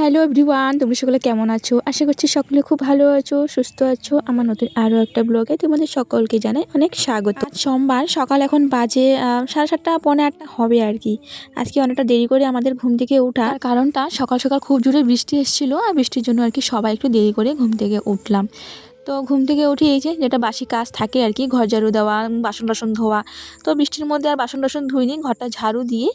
Hello everyone তোমরা সকলে কেমন আছো? আশা করছি সকলে খুব ভালো আছো, সুস্থ আছো। আমার নতুন আরও একটা ব্লগে তোমাদের সকলকে জানাই অনেক স্বাগত। সোমবার, সকাল এখন বাজে সাড়ে সাতটা, পৌনে আটটা হবে আর কি। আজকে অনেকটা দেরি করে আমাদের ঘুম থেকে ওঠা। কারণটা সকাল সকাল খুব জোরে বৃষ্টি এসেছিল, আর বৃষ্টির জন্য আর কি সবাই একটু দেরি করে ঘুম থেকে উঠলাম। তো ঘুম থেকে উঠে এই যে যেটা বাসি কাজ থাকে আর কি, ঘর ঝাড়ু দেওয়া, বাসন টাসন ধোয়া। তো বৃষ্টির মধ্যে আর বাসন টাসন ধুইনি, ঘরটা ঝাড়ু দিয়ে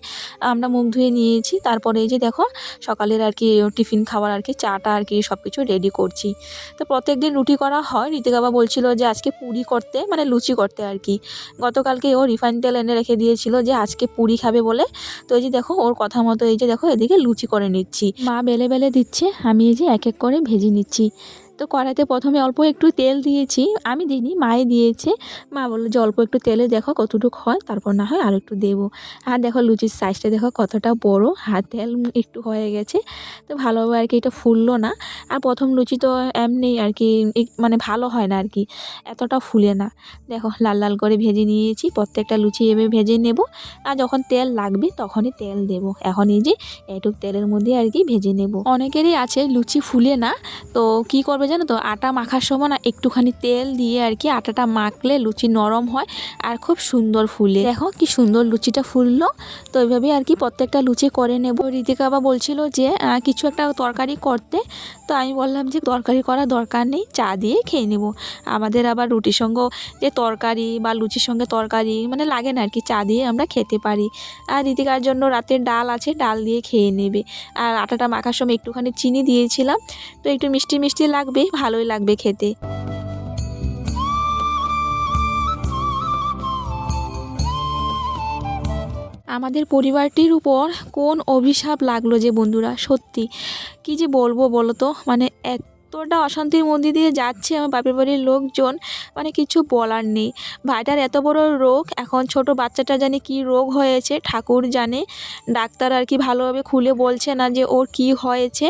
আমরা মুখ ধুয়ে নিয়েছি। তারপরে এই যে দেখো, সকালের আর কি টিফিন খাওয়ার আর কি, চাটা আর কি সব কিছু রেডি করছি। তো প্রত্যেক দিন রুটি করা হয়। ঋতিকা বাবা বলছিল যে আজকে পুরি করতে মানে লুচি করতে আর কি। গতকালকে ও রিফাইন তেল এনে রেখে দিয়েছিল যে আজকে পুরি খাবে বলে। তো এই যে দেখো, ওর কথা মতো এই যে দেখো, এদিকে লুচি করে নিচ্ছি। মা বেলে বেলে দিচ্ছে, আমি এই যে এক এক করে ভেজে নিচ্ছি। তো কড়াইতে প্রথমে অল্প একটু তেল দিয়েছি। আমি দিইনি মায়ে দিয়েছে। মা বলল যে অল্প একটু তেলে দেখো কতটুকু হয়, তারপর না হয় আর একটু দেবো। আর দেখো লুচির সাইজটা দেখো কতটা বড়, হাত তেল একটু হয়ে গেছে। তো ভালোভাবে আর কি এটা ফুললো না। আর প্রথম লুচি তো এমনি আর কি মানে ভালো হয় না আর কি, এতটা ফুলে না। দেখো লাল লাল করে ভেজে নিয়েছি, প্রত্যেকটা লুচি এভাবে ভেজে নেব। আর যখন তেল লাগবে তখনই তেল দেব। এখন এই যে এটুক তেলের মধ্যে আর কি ভেজে নেব। অনেকেরই আছে লুচি ফুলে না, তো কি করবে জানো তো? আটা মাখার সময় না একটুখানি তেল দিয়ে আর কি আটাটা মাখলে লুচি নরম হয় আর খুব সুন্দর ফুলে। দেখো কি সুন্দর লুচিটা ফুললো। তো এইভাবে আর কি প্রত্যেকটা লুচি করে নেব। ঋতিকা বা বলছিল যে কিছু একটা তরকারি করতে। তো আমি বললাম যে, তরকারি করা দরকার নেই, চা দিয়ে খেয়ে নেব। আমাদের আবার রুটির সঙ্গে যে তরকারি বা লুচির সঙ্গে তরকারি মানে লাগে না আর কি, চা দিয়ে আমরা খেতে পারি। আর ঋতিকার জন্য রাতের ডাল আছে, ডাল দিয়ে খেয়ে নেবে। আর আটাটা মাখার সময় একটুখানি চিনি দিয়েছিলাম। তো একটু মিষ্টি মিষ্টি লাগবে ভালোই লাগবে খেতে। আমাদের পরিবারটির উপর কোন অভিশাপ লাগল যে বন্ধুরা, সত্যি। কি যে বলব বলো তো মানে এতটা অশান্তির মধ্যে দিয়ে যাচ্ছে আমার বাপের বাড়ির লোকজন মানে কিছু বলার নেই। ভাইটার এত বড় রোগ, এখন ছোট বাচ্চাটা জানে কি রোগ হয়েছে, ঠাকুর জানে। ডাক্তার আর কি ভালোভাবে খুলে বলছে না যে ওর কি হয়েছে।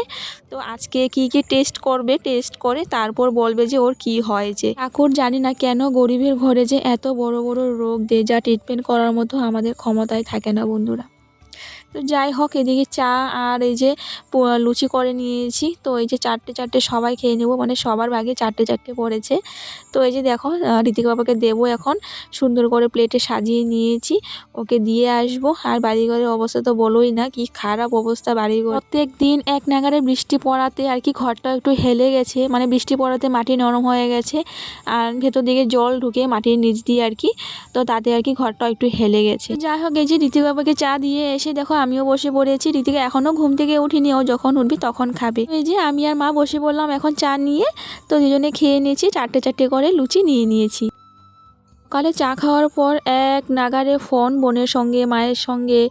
তো আজকে কি কি টেস্ট করবে টেস্ট করে তারপর বলবে যে ওর কি হয়েছে। ঠাকুর জানি না কেন গরিবের ঘরে যে এত বড় বড় রোগ দেয় যা ট্রিটমেন্ট করার মতো আমাদের ক্ষমতায় থাকে না বন্ধুরা। তো যাই হোক, এদিকে চা আর এই যে লুচি করে নিয়েছি। তো এই যে চারটে চারটে সবাই খেয়ে নেব মানে সবার ভাগে চারটে চারটে পড়েছে। তো এই যে দেখো ঋতিক বাবাকে দেবো এখন। সুন্দর করে প্লেটে সাজিয়ে নিয়েছি, ওকে দিয়ে আসব। আর বাড়িঘরের অবস্থা তো বলোই না, কি খারাপ অবস্থা বাড়িঘর। প্রত্যেক দিন এক নাগারে বৃষ্টি পড়াতে, আর কি ঘরটা একটু হেলে গেছে মানে বৃষ্টি পড়াতে মাটি নরম হয়ে গেছে, আর ভেতর দিকে জল ঢুকে মাটির নিচ দিয়ে আর কি, তো তাতে আর কি ঘরটা একটু হেলে গেছে। যাই হোক, এই যে ঋতিক বাবাকে চা দিয়ে এসে দেখো আমিও বসে পড়েছি রীতিকে এখনও ঘুম থেকে উঠিনি, ও যখন উঠবি তখন খাবে। এই যে আমি আর মা বসে পড়লাম, এখন চা নিয়ে, তো দুজনে খেয়ে নিয়েছি, চারটে চারটে করে লুচি নিয়ে নিয়েছি। সকালে চা খাওয়ার পর এক নাগারে ফোন বোনের সঙ্গে, মায়ের সঙ্গে,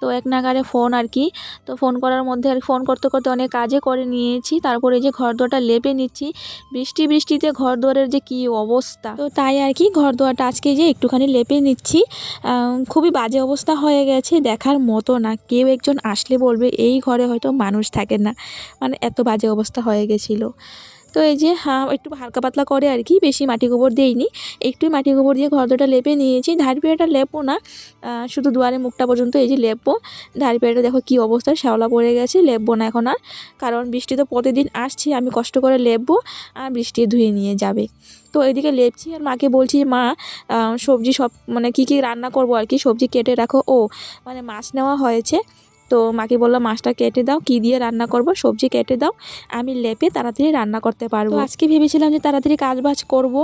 তো এক নাগারে ফোন আর কি। তো ফোন করার মধ্যে আর ফোন করতে করতে অনেক কাজে করে নিয়েছি। তারপরে যে ঘর দোয়ারটা লেপে নিচ্ছি। বৃষ্টি বৃষ্টিতে ঘর দুয়ারের যে কী অবস্থা। তো তাই আর কি ঘর দোয়ারটা আজকে যে একটুখানি লেপে নিচ্ছি। খুবই বাজে অবস্থা হয়ে গেছে, দেখার মতো না। কেউ একজন আসলে বলবে, এই ঘরে হয়তো মানুষ থাকে না। মানে এত বাজে অবস্থা হয়ে গেছিল। তো এই যে একটু হালকা পাতলা করে আর কি, বেশি মাটি গোবর দিইনি। একটু মাটি গোবর দিয়ে ঘর দুটা লেপে নিয়েছি। ধাড়ি পেড়াটা লেপো না শুধু দুয়ারে মুখটা পর্যন্ত এই যে লেপবো ধাড়ি পেড়াটা দেখো কী অবস্থা, শ্যাওলা পড়ে গেছে, লেপবো না এখন আর। কারণ বৃষ্টি তো প্রতিদিন আসছে, আমি কষ্ট করে লেপবো আর বৃষ্টি ধুয়ে নিয়ে যাবে। তো এদিকে লেপছি আর মাকে বলছি, মা সবজি সব মানে কী কী রান্না করব আর কি, সবজি কেটে রাখো। ও মানে মাছ নেওয়া হয়েছে। তো মাকে বললাম, মাছটা কেটে দাও, কী দিয়ে রান্না করব? সবজি কেটে দাও, আমি লেপে তাড়াতাড়ি রান্না করতে পারব। আজকে ভেবেছিলাম যে তাড়াতাড়ি কাজ বাজ করব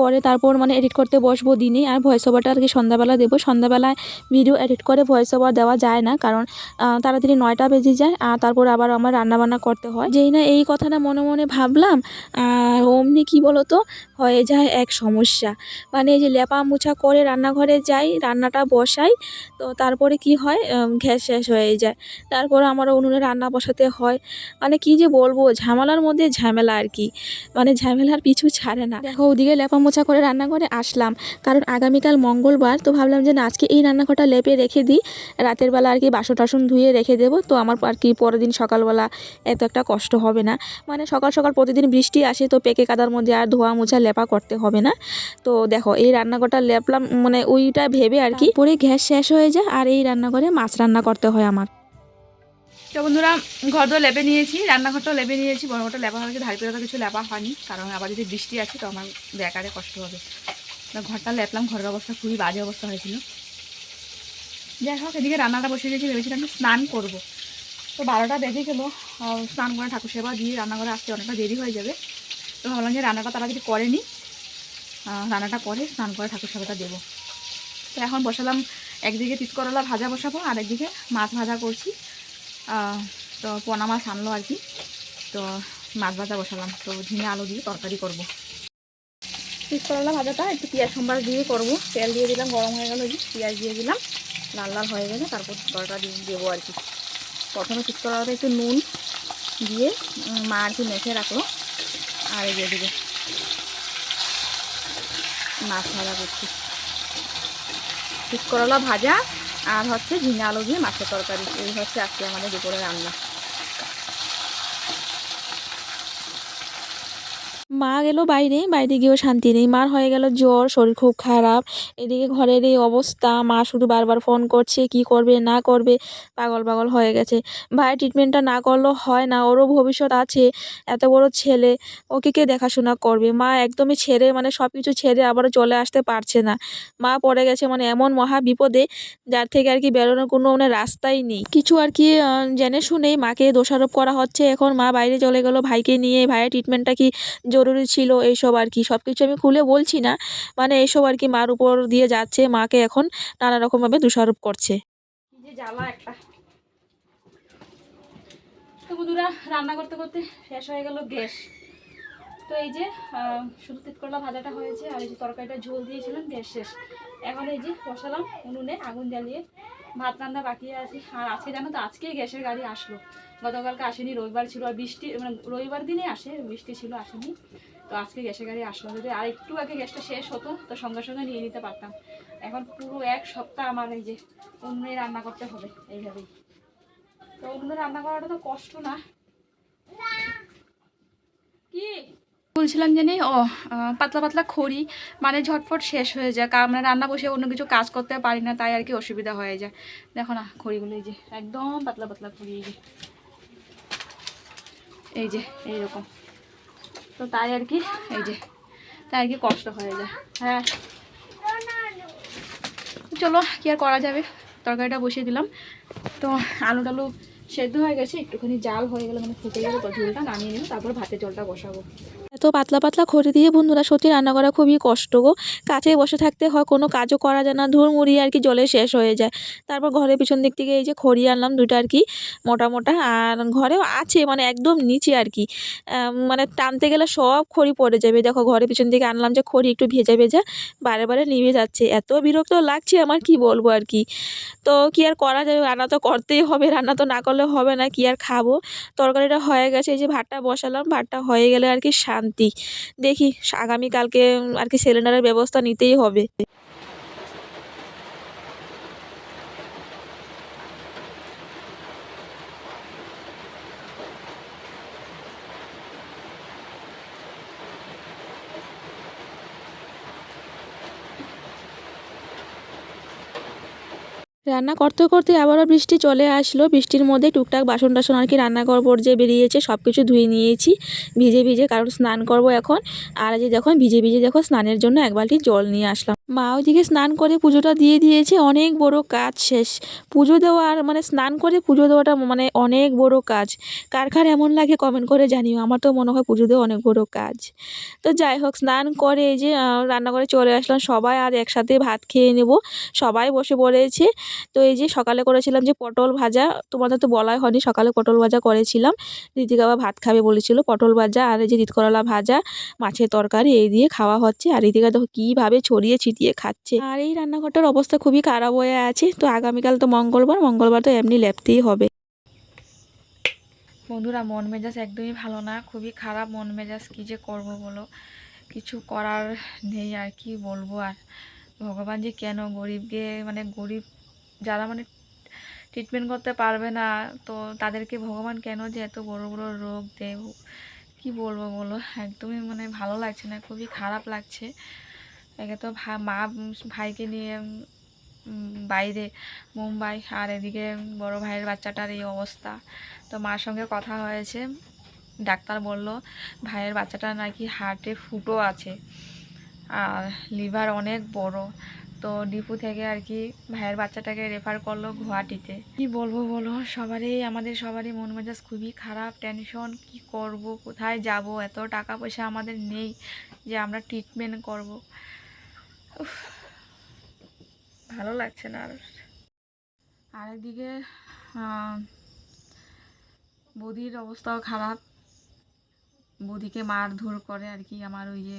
করে তারপর মানে এডিট করতে বসবো দিনে। আর ভয়েস ওভারটা আর কি সন্ধ্যাবেলা দেবো। সন্ধ্যাবেলায় ভিডিও এডিট করে ভয়েস ওভার দেওয়া যায় না, কারণ তাড়াতাড়ি নয়টা বেজে যায়, আর তারপর আবার আমার রান্না বান্না করতে হয়। যেই না এই কথাটা মনে মনে ভাবলাম আর অমনি কি বলো তো হয়ে যায় এক সমস্যা। মানে এই যে লেপা মুছা করে রান্নাঘরে যাই, রান্নাটা বসাই, তো তারপরে কি হয় ঘ্যাস শেষ হয়ে যায়। তারপর আমার উনুনে রান্না বসাতে হয়। মানে কি যে বলব, ঝামেলার মধ্যে ঝামেলা আর কি। মানে ঝামেলার পিছু ছাড়ে না। দেখো, ওদিকে লেপা মোছা করে রান্না রান্নাঘরে আসলাম। কারণ আগামীকাল মঙ্গলবার, তো ভাবলাম যে না, আজকে এই রান্নাঘরটা লেপে রেখে দিই। রাতের বেলা আর কি বাসন টাসন ধুয়ে রেখে দেবো। তো আমার আর কি পরের দিন সকালবেলা এত একটা কষ্ট হবে না। মানে সকাল সকাল প্রতিদিন বৃষ্টি আসে, তো পেকে কাদার মধ্যে আর ধোয়া মোছা লেপা করতে হবে না। তো দেখো, এই রান্নাঘরটা লেপলাম মানে ওইটা ভেবে আর কি। পরে গ্যাস শেষ হয়ে যায়, আর এই রান্নাঘরে মাছ রান্না করতে হয় তো বন্ধুরা ঘর তো লেপে নিয়েছি, রান্নাঘরটাও লেপে নিয়েছি, বড় ঘরটা লেপা হয়েছে ধারে তো কিছু লেপা হয়নি, কারণ আবার যদি বৃষ্টি আছে তো আমার বেকারে কষ্ট হবে। ঘরটা লেপলাম, ঘরের অবস্থা খুবই বাজে অবস্থা হয়েছিল। যাই হোক, এদিকে রান্নাটা বসে দিয়েছি, ভেবেছিলাম যে স্নান করব। তো বারোটা বেজে গেলো স্নান করে ঠাকুর সেবা দিয়ে রান্নাঘরে আসতে অনেকটা দেরি হয়ে যাবে। তো ভাবলাম যে রান্নাটা তাড়াতাড়ি করেনি রান্নাটা করে স্নান করে ঠাকুর সেবাটা দেবো। তো এখন বসালাম, একদিকে তিত করলা ভাজা বসাবো, আর একদিকে মাছ ভাজা করছি। তো পোনা মাছ আনলো আর কি। তো মাছ ভাজা বসালাম। তো ঝিঙে আলু দিয়ে তরকারি করব। তিত করলা ভাজাটা, একটু পেঁয়াজ সম্বার দিয়ে করব। তেল দিয়ে দিলাম, গরম হয়ে গেল পেঁয়াজ দিয়ে দিলাম। লাল লাল হয়ে গেলে তারপর তরকারি দেবো আর কি। প্রথমে তিত করলাটা একটু নুন দিয়ে মা আর কি মেখে রাখল। আর এই যে এদিকে মাছ ভাজা করছি। ঠিক করলা ভাজা আর হচ্ছে ঝিঙে আলু দিয়ে মাছের তরকারি। এই হচ্ছে আজকে আমাদের দুপুরে রান্না। মা গেল বাইরে বাইরে গিয়েও শান্তি নেই। মার হয়ে গেল জ্বর, শরীর খুব খারাপ। এদিকে ঘরের এই অবস্থা, মা শুধু বারবার ফোন করছে, কি করবে, না করবে, পাগল পাগল হয়ে গেছে। ভাই ট্রিটমেন্টটা না করলেও হয় না, ওরও ভবিষ্যৎ আছে, এত বড় ছেলে, ওকে কে দেখাশোনা করবে? মা একদমই ছেড়ে মানে সব কিছু ছেড়ে আবারও চলে আসতে পারছে না। মা পড়ে গেছে মানে এমন মহা বিপদে, যার থেকে আর কি বেরোনোর কোনো মানে রাস্তাই নেই। কিছু আর কি জেনে শুনেই মাকে দোষারোপ করা হচ্ছে। এখন মা বাইরে চলে গেল ভাইকে নিয়ে। ভাইয়ের ট্রিটমেন্টটা কি জরুরি? ছিল এইসব আর কি। সব কিছু আমি খুলে বলছি না। মানে এইসব আর কি মার উপর দিয়ে যাচ্ছে, মাকে এখন নানা রকমভাবে দোষারোপ করছে। জ্বালা একটা। তো বন্ধুরা, রান্না করতে করতে শেষ হয়ে গেল গ্যাস। তো এই যে শুধু তিতকরলা ভাজাটা হয়েছে আর এই যে তরকারিটা ঝোল দিয়েছিলাম, গ্যাস শেষ। এখন এই যে বসালাম উনুনে, আগুন জ্বালিয়ে ভাত রান্না বাকি আছে। আর আজকে জানো তো, আজকেই গ্যাসের গাড়ি আসলো। গতকালকে আসেনি, রবিবার ছিল আর বৃষ্টি মানে রবিবার দিনে আসে, বৃষ্টি ছিল, আসেনি। তো আজকে গ্যাসের গাড়ি আসলো, যদি আর একটু আগে গ্যাসটা শেষ হতো, তো সঙ্গে সঙ্গে নিয়ে নিতে পারতাম। এখন পুরো এক সপ্তাহ আমার এই যে উনুনে রান্না করতে হবে, এইভাবেই। তো উনুনে রান্না করাটা তো কষ্ট না। কি? বলছিলাম জানি ও পাতলা পাতলা খড়ি মানে ঝটফট শেষ হয়ে যায় কারণ আমরা রান্না বসে অন্য কিছু কাজ করতে পারি না, তাই আর কি অসুবিধা হয়ে যায়। দেখো না, খড়িগুলো এই যে একদম পাতলা পাতলা খড়ি, এই যে। এই যে, এইরকম। তো তাই আর কি, এই যে, তাই আর কি কষ্ট হয়ে যায়। হ্যাঁ। চলো, কি আর করা যাবে? তরকারিটা বসিয়ে দিলাম। তো আলু টালু সেদ্ধ হয়ে গেছে, একটুখানি জাল হয়ে গেলে মানে ফুটে গেলে ঝোলটা নামিয়ে নিব, তারপর ভাতের জলটা বসাবো। এত পাতলা পাতলা খড়ি দিয়ে বন্ধুরা সত্যি রান্না করা খুবই কষ্ট গো। কাছে বসে থাকতে হয়, কোনো কাজও করা যায় না ধুর মুড়ি আর কি জলে শেষ হয়ে যায়। তারপর ঘরের পিছন দিক থেকে এই যে খড়ি আনলাম দুটো আর কি মোটা মোটা, আর ঘরেও আছে মানে একদম নিচে আর কি। মানে টানতে গেলে সব খড়ি পড়ে যাবে। দেখো ঘরের পিছন দিকে আনলাম যে খড়ি একটু ভেজা ভেজা, বারে বারে নিভে যাচ্ছে। এত বিরক্ত লাগছে আমার, কি বলব আর কি। তো কি আর করা যাবে? রান্না তো করতেই হবে, রান্না তো না করলে হবে না, কি আর খাব? তরকারিটা হয়ে গেছে, এই যে ভাতটা বসালাম, ভাতটা হয়ে গেলে আর কি শান্তি দেখি আগামীকালকে আর কি সিলিন্ডারের ব্যবস্থা নিতেই হবে। রান্না করতে করতে আবারও বৃষ্টি চলে আসলো। বৃষ্টির মধ্যে টুকটাক বাসন টাসন আর কি রান্না করব যে বেরিয়েছে সব কিছু ধুয়ে নিয়েছি। ভিজে ভিজে কারণ স্নান করব এখন। আর যে দেখো ভিজে ভিজে দেখো স্নানের জন্য এক বালতি জল নিয়ে আসলাম। মা ওইদিকে স্নান করে পুজোটা দিয়ে দিয়েছে অনেক বড় কাজ শেষ। পুজো দেওয়া আর মানে স্নান করে পুজো দেওয়াটা মানে অনেক বড় কাজ। কার কার এমন লাগে কমেন্ট করে জানিও আমার তো মনে হয় পুজো দেওয়া অনেক বড় কাজ। তো যাই হোক স্নান করে এই যে আহ, রান্নাঘরে চলে আসলাম সবাই আর একসাথে ভাত খেয়ে নেব। সবাই বসে পড়েছে। তো এই যে সকালে করেছিলাম যে পটল ভাজা তোমাদের তো বলাই হয়নি সকালে পটল ভাজা করেছিলাম। আবার ভাত খাবে বলেছিল পটল ভাজা আর এই যে তিতকরলা ভাজা মাছের তরকারি এই দিয়ে খাওয়া হচ্ছে। আর এদিকে দেখো কীভাবে ছড়িয়ে ছিটিয়ে খাচ্ছে। আর এই রান্নাঘরটার অবস্থা খুবই খারাপ হয়ে আছে। তো আগামীকাল তো মঙ্গলবার মঙ্গলবার তো এমনি লেপতেই হবে। বন্ধুরা মন মেজাজ একদমই ভালো না। খুবই খারাপ মন মেজাজ। কী যে করব বলো? কিছু করার নেই আর কি বলব আর। ভগবান যে কেন গরিবকে মানে গরিব যারা মানে ট্রিটমেন্ট করতে পারবে না তো তাদেরকে ভগবান কেন যে এত বড় বড় রোগ দেয় কি বলব বলো? একদমই মানে ভালো লাগছে না খুবই খারাপ লাগছে। একে তো মা ভাইকে নিয়ে বাইরে মুম্বাই আর এদিকে বড় ভাইয়ের বাচ্চাটার এই অবস্থা। তো মার সঙ্গে কথা হয়েছে, ডাক্তার বলল ভাইয়ের বাচ্চাটা নাকি হার্টে ফুটো আছে আর লিভার অনেক বড়। তো ডিপু থেকে আর কি ভাইয়ের বাচ্চাটাকে রেফার করল গুয়াহাটিতে। কি বলব বলো, সবারই, আমাদের সবারই মন মেজাজ খুবই খারাপ, টেনশন, কি করব, কোথায় যাব, এত টাকা পয়সা আমাদের নেই যে আমরা ট্রিটমেন্ট করব। ভালো লাগছে না আর। আরেকদিকে বৌদির অবস্থাও খারাপ। বৌদিকে মারধর করে আর কি আমার ওই যে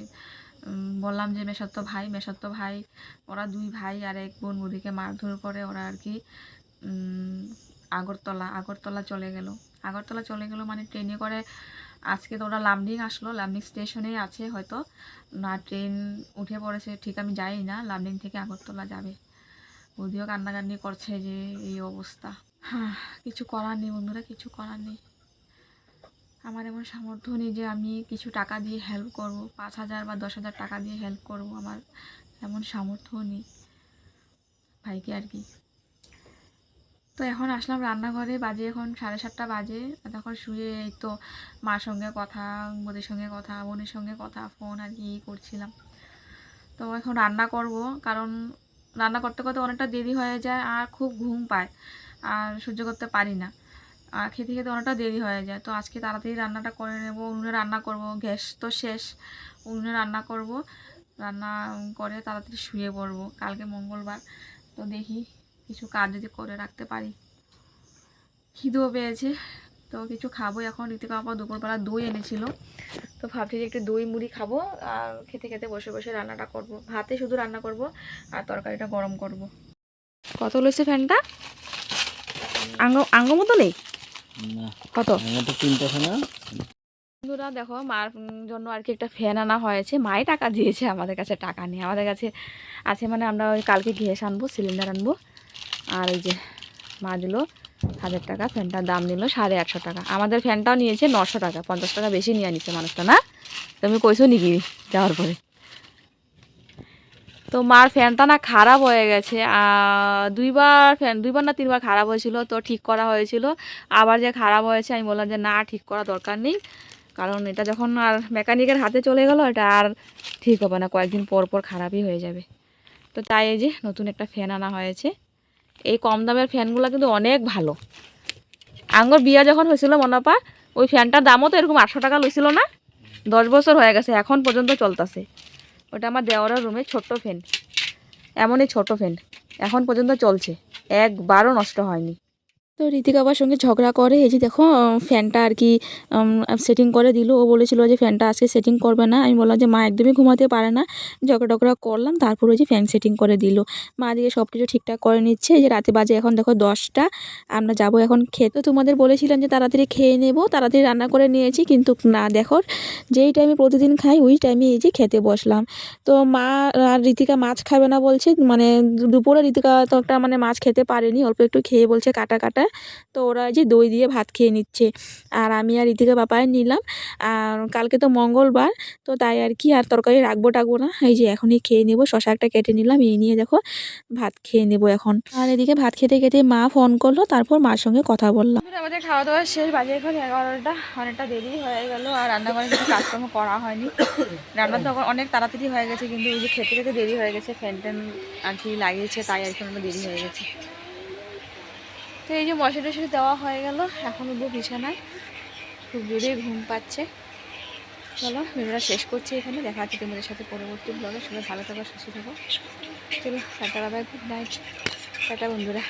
বললাম যে মেসাত্ত ভাই মেসাত্ত ভাই, ওরা দুই ভাই আর এক বোন বৌদিকে মারধর করে ওরা আর কি আগরতলা আগরতলা চলে গেল। আগরতলা চলে গেল মানে ট্রেনে করে আজকে তো ওরা লামডিং আসলো, লামডিং স্টেশনেই আছে হয়তো। না, ট্রেন উঠে পড়েছে, ঠিক আমি যাই না, লামডিং থেকে আগরতলা যাবে। বৌদিও কান্নাকান্নি করছে যে এই অবস্থা। হ্যাঁ কিছু করার নেই বন্ধুরা, কিছু করার নেই। আমার এমন সামর্থ্য নেই যে আমি কিছু টাকা দিয়ে হেল্প করব, পাঁচ হাজার বা দশ হাজার টাকা দিয়ে হেল্প করব, আমার এমন সামর্থ্য নেই। ভাইকে আর কি। তো এখন আসলাম রান্নাঘরে, বাজে এখন সাড়ে সাতটা বাজে। তখন শুয়ে এই তো মার সঙ্গে কথা বোনের সঙ্গে কথা, বোনের সঙ্গে কথা ফোন আর কি করছিলাম। তো এখন রান্না করব, কারণ রান্না করতে করতে অনেকটা দেরি হয়ে যায় আর খুব ঘুম পায়, আর সহ্য করতে পারি না। আর খেতে খেতে অনেকটা দেরি হয়ে যায়। তো আজকে তাড়াতাড়ি রান্নাটা করে নেব, উনুনে রান্না করব, গ্যাস তো শেষ, উনুনে রান্না করব। রান্না করে তাড়াতাড়ি শুয়ে পড়ব, কালকে মঙ্গলবার। তো দেখি কিছু কাজ যদি করে রাখতে পারি। খিদেও পেয়েছে। তো কিছু খাব এখন। ঋতিকা আপা দুপুরবেলা দই এনেছিল। তো ভাবছি যে একটু দই মুড়ি খাব আর খেতে খেতে বসে বসে রান্নাটা করব। ভাতে শুধু রান্না করব আর তরকারিটা গরম করব। কত লইছে ফ্যানটা? আঙ্গ আঙ্গ মতো নেই? কত? তিনটা বন্ধুরা দেখো মার জন্য আর কি একটা ফ্যান আনা হয়েছে। মাই টাকা দিয়েছে আমাদের কাছে টাকা নেই। আমাদের কাছে আছে মানে আমরা ওই কালকে গ্যাস আনব সিলিন্ডার আনব। আর এই যে মা দিল হাজার টাকা, ফ্যানটার দাম নিল সাড়ে আটশো টাকা। আমাদের ফ্যানটাও নিয়েছে নশো টাকা, পঞ্চাশ টাকা বেশি নিয়ে নিচ্ছে মানুষটা, না? তুমি কইছো নাকি যাওয়ার পরে? তো মার ফ্যানটা না খারাপ হয়ে গেছে দুইবার ফ্যান, দুইবার না তিনবার খারাপ হয়েছিল, তো ঠিক করা হয়েছিল। আবার যে খারাপ হয়েছে, আমি বললাম যে না, ঠিক করা দরকার নেই। কারণ এটা যখন আর মেকানিকের হাতে চলে গেল, এটা আর ঠিক হবে না, কয়েকদিন পর পর খারাপই হয়ে যাবে। তো তাই এই যে নতুন একটা ফ্যান আনা হয়েছে। এই কম দামের ফ্যানগুলো কিন্তু অনেক ভালো। আঙ্গর বিয়া যখন হয়েছিল মনাপা, ওই ফ্যানটার দামও তো এরকম আটশো টাকা লইছিল না? দশ বছর হয়ে গেছে, এখন পর্যন্ত চলতেছে। ওটা আমার দেওয়ার রুমে ছোট্ট ফ্যান। এমনই ছোট ফ্যান। এখন পর্যন্ত চলছে। একবারও নষ্ট হয়নি। তো ঋতিকা আবার সঙ্গে ঝগড়া করে। এই যে দেখো ফ্যানটা আর কি সেটিং করে দিল। ও বলেছিল যে ফ্যানটা আজকে সেটিং করবে না। আমি বললাম যে, মা একদমই ঘুমাতে পারে না। ঝগড়া টগড়া করলাম, তারপর ওই যে ফ্যান সেটিং করে দিল। মা দিয়ে সব কিছু ঠিকঠাক করে নিচ্ছে। যে রাতে বাজে এখন দেখো দশটা। আমরা যাব এখন খেতে। তোমাদের বলেছিলাম যে তাড়াতাড়ি খেয়ে নেব। তাড়াতাড়ি রান্না করে নিয়েছি। কিন্তু না, দেখো, যেই টাইমে প্রতিদিন খাই, ওই টাইমে এই যে খেতে বসলাম। তো মা আর ঋতিকা মাছ খাবে না বলছে। মানে দুপুরে ঋতিকা তো একটা মানে মাছ খেতে পারেনি। অল্প একটু খেয়ে বলছে কাটা কাটা। তো ওরা যে দই দিয়ে ভাত খেয়ে নিচ্ছে। আর আমি আর ঋতিকা বাপায় নিলাম। আর কালকে তো মঙ্গলবার, তো তাই আর কি আর তরকারি রাখব টাকবো না। এই যে এখনই খেয়ে নেব, শশা একটা কেটে নিলাম, এই নিয়ে দেখো ভাত খেয়ে নেব এখন। আর এদিকে ভাত খেতে খেতে মা ফোন করল, তারপর মার সঙ্গে কথা বললাম। আমাদের খাওয়া দাওয়া শেষ, বাজে এখন এগারোটা, অনেকটা দেরি হয়ে গেল আর রান্নাঘরে কিছু কাজকর্ম করা হয়নি। রান্না তো অনেক তাড়াতাড়ি হয়ে গেছে, কিন্তু এই যে খেতে খেতে দেরি হয়ে গেছে ফ্যান ট্যান আর কি লাগিয়েছে, তাই আর কি দেরি হয়ে গেছে। তো এই যে মশা টশারি দেওয়া হয়ে গেল, এখন উঠবো বিছানায়। খুব জোরে ঘুম পাচ্ছে। চলো ভিডিওটা শেষ করছি এখানে। দেখা হচ্ছে তোমাদের সাথে পরবর্তী ব্লগে সবাই ভালো থাকো, সুস্থ থাকো। চলো, tata bye good night tata, বন্ধুরা।